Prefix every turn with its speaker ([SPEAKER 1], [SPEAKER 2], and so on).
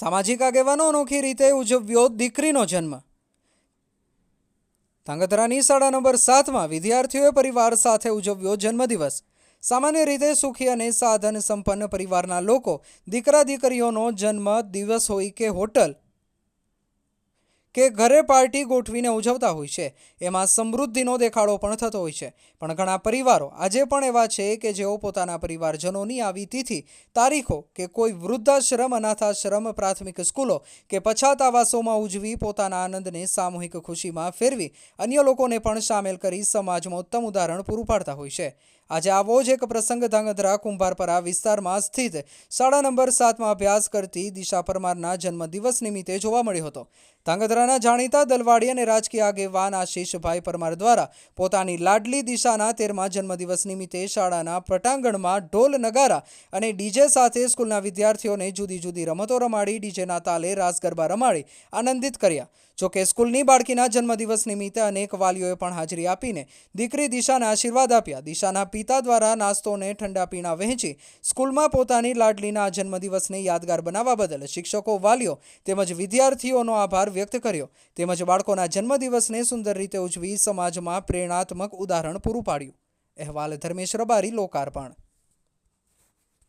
[SPEAKER 1] સામાજિક આગેવાનો અનોખી રીતે ઉજવ્યો દીકરીનો જન્મ. ધાંગધ્રાની શાળા નંબર સાતમાં વિદ્યાર્થીઓએ પરિવાર સાથે ઉજવ્યો જન્મદિવસ. સામાન્ય રીતે સુખી અને સાધન સંપન્ન પરિવારના લોકો દીકરા દીકરીઓનો જન્મ દિવસ હોય કે હોટલ કે ઘરે પાર્ટી ગોઠવીને ઉજવતા હોય છે. એમાં સમૃદ્ધિનો દેખાડો પણ થતો હોય છે. પણ ઘણા પરિવારો આજે પણ એવા છે કે જેઓ પોતાના પરિવારજનોની આવી તિથિ, તારીખો કે કોઈ વૃદ્ધાશ્રમ, અનાથાશ્રમ, પ્રાથમિક સ્કૂલો કે પછાત આવાસોમાં ઉજવી પોતાના આનંદને સામૂહિક ખુશીમાં ફેરવી અન્ય લોકોને પણ સામેલ કરી સમાજમાં ઉત્તમ ઉદાહરણ પૂરું પાડતા હોય છે. આજે આવો જ એક પ્રસંગ ધાંગધ્રા કુંભારપરા વિસ્તારમાં સ્થિત શાળા નંબર સાતમાં અભ્યાસ કરતી દિશા પરમારના જન્મદિવસ નિમિત્તે જોવા મળ્યો હતો. ધાંગધ્રાના જાણીતા દલવાડી અને રાજકીય આગેવાન આશીષભાઈ પરમાર દ્વારા પોતાની લાડલી દિશાના તેરમા જન્મદિવસ નિમિત્તે શાળાના પટાંગણમાં ઢોલ નગારા અને ડીજે સાથે સ્કૂલના વિદ્યાર્થીઓને જુદી જુદી રમતો રમાડી, ડીજેના તાલે રાસ ગરબા રમાડી આનંદિત કર્યા. જોકે સ્કૂલની બાળકીના જન્મદિવસ નિમિત્તે અનેક વાલીઓએ પણ હાજરી આપીને દીકરી દિશાને આશીર્વાદ આપ્યા. દિશાના પિતા દ્વારા નાસ્તો અને ઠંડા પીણા વહેંચી સ્કૂલમાં પોતાની લાડલીના જન્મદિવસને યાદગાર બનાવવા બદલ શિક્ષકો વાલીઓ તેમજ વિદ્યાર્થીઓનો આભાર વ્યક્ત કર્યો. તેમજ બાળકોના જન્મદિવસને સુંદર રીતે ઉજવી સમાજમાં પ્રેરણાત્મક ઉદાહરણ પૂરું પાડ્યું. અહેવાલ ધર્મેશ રબારી, લોકાર્પણ.